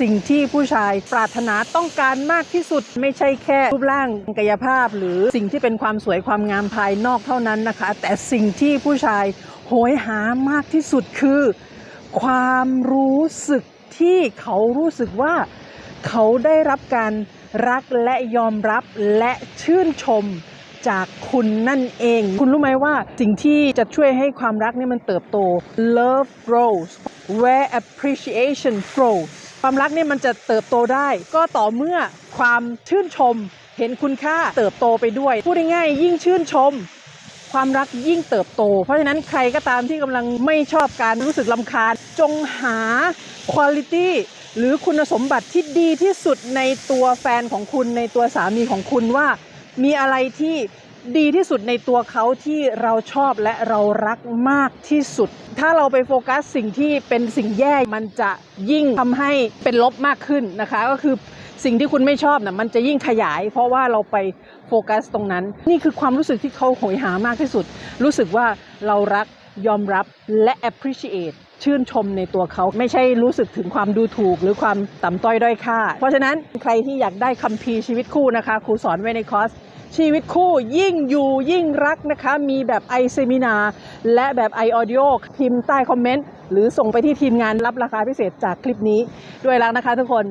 สิ่งที่ผู้ชายปรารถนาต้องการมากที่สุด ไม่ใช่แค่รูปร่างกายภาพ หรือสิ่งที่เป็นความสวยความงามภายนอกเท่านั้นนะคะ แต่สิ่งที่ผู้ชายโหยหามากที่สุดคือ ความรู้สึกที่เขารู้สึกว่าเขาได้รับการรักและยอมรับและชื่นชมจากคุณนั่นเอง คุณรู้ไหมว่าสิ่งที่จะช่วยให้ความรักนี่มันเติบโต love grows where appreciation grows ความรักเนี่ยมันจะเติบโตได้ ก็ต่อเมื่อความชื่นชม เห็นคุณค่าเติบโตไปด้วย พูดง่ายๆยิ่งชื่นชม ความรักยิ่งเติบโต เพราะฉะนั้นใครก็ตามที่กำลังไม่ชอบการรู้สึกลำคาญ จงหาคุณ i t y หรือคุณสมบัติที่ดีที่สุดในตัวแฟนของคุณในตัวสามีของคุณว่า มีอะไรที่ ดีที่สุดในตัวเขาที่เราชอบและเรารักมากที่สุด ถ้าเราไปโฟกัสสิ่งที่เป็นสิ่งแย่มันจะยิ่งทำให้เป็นลบมากขึ้นนะคะ ก็คือสิ่งที่คุณไม่ชอบนะ่ะมันจะยิ่งขยาย เพราะว่าเราไปโฟกัสตรงนั้น นี่คือความรู้สึกที่เขาโหยหามากที่สุด รู้สึกว่าเรารักยอมรับและ appreciate ชื่นชมในตัวเขาไม่ใช่รู้สึกถึงความดูถูกหรือความต่ำต้อยด้อยค่า เพราะฉะนั้นใครที่อยากได้คัมภีร์ชีวิตคู่นะคะครูสอนไว้ในคอร์ส ชีวิตคู่ยิ่งอยู่ยิ่งรักนะคะ มีแบบไอเซมินา และแบบไอออดิโอพิมพ์ใต้คอมเมนต์ หรือส่งไปที่ทีมงานรับราคาพิเศษจากคลิปนี้ด้วยรักนะคะทุกคน